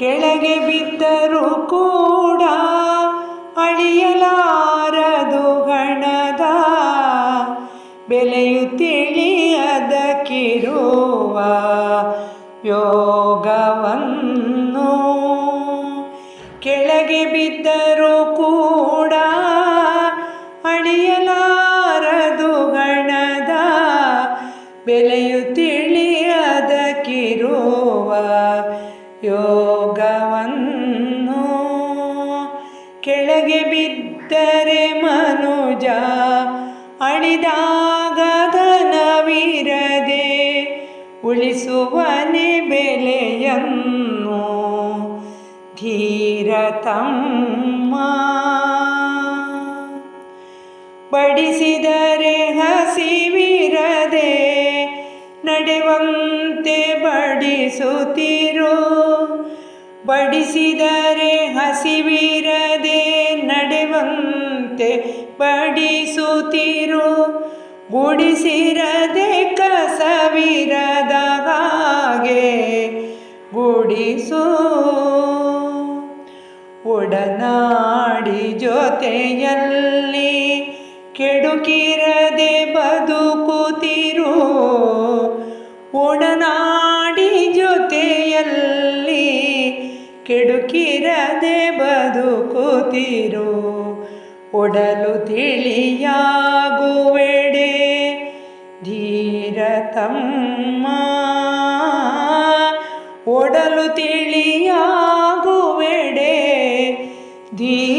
ಕೆಳಗೆ ಬಿದ್ದರೂ ಕೂಡ ಅಳಿಯಲಾರದು ಹಣದ ಬೆಲೆಯು ತಿಳಿಯದಕ್ಕಿರುವ ಯೋಗವನ್ನು. ಕೆಳಗೆ ಬಿದ್ದರೂ ಕೂಡ ಅಳಿಯಲಾರದು ಹಣದ ಬೆಲೆಯು ತಿಳಿಯದಕ್ಕಿರುವ ಯೋಗವನ್ನು ಕೆಳಗೆ ಬಿದ್ದರೆ ಮನುಜ ಅಳಿದಾಗ ಧನವಿರದೆ ಉಳಿಸುವನೆ ಬೆಲೆಯನ್ನು ಧೀರತಮ್ಮ ಬಡಿಸಿದರೆ ಹಸಿವಿರದೆ ನಡೆವಂತೆ ಬಡಿಸುತ್ತಿರೋ? ಬಡಿಸಿದರೆ ಹಸಿವಿರದೆ ನಡೆವಂತೆ ಬಡಿಸುತ್ತಿರು. ಗುಡಿಸಿರದೆ ಕಸವಿರದ ಹಾಗೆ ಗುಡಿಸು. ಒಡನಾಡಿ ಜೊತೆಯಲ್ಲಿ ಕೆಡುಕಿರದೆ ಬದುಕುತ್ತಿರು ಕೆಡುಕಿರದೆ ಬದುಕುತ್ತಿರೋ ಒಡಲು ತಿಳಿಯಾಗುವೆಡೆ. ಧೀರತಮ್ಮ ಒಡಲು ತಿಳಿಯಾಗುವೆಡೆ. ಧೀ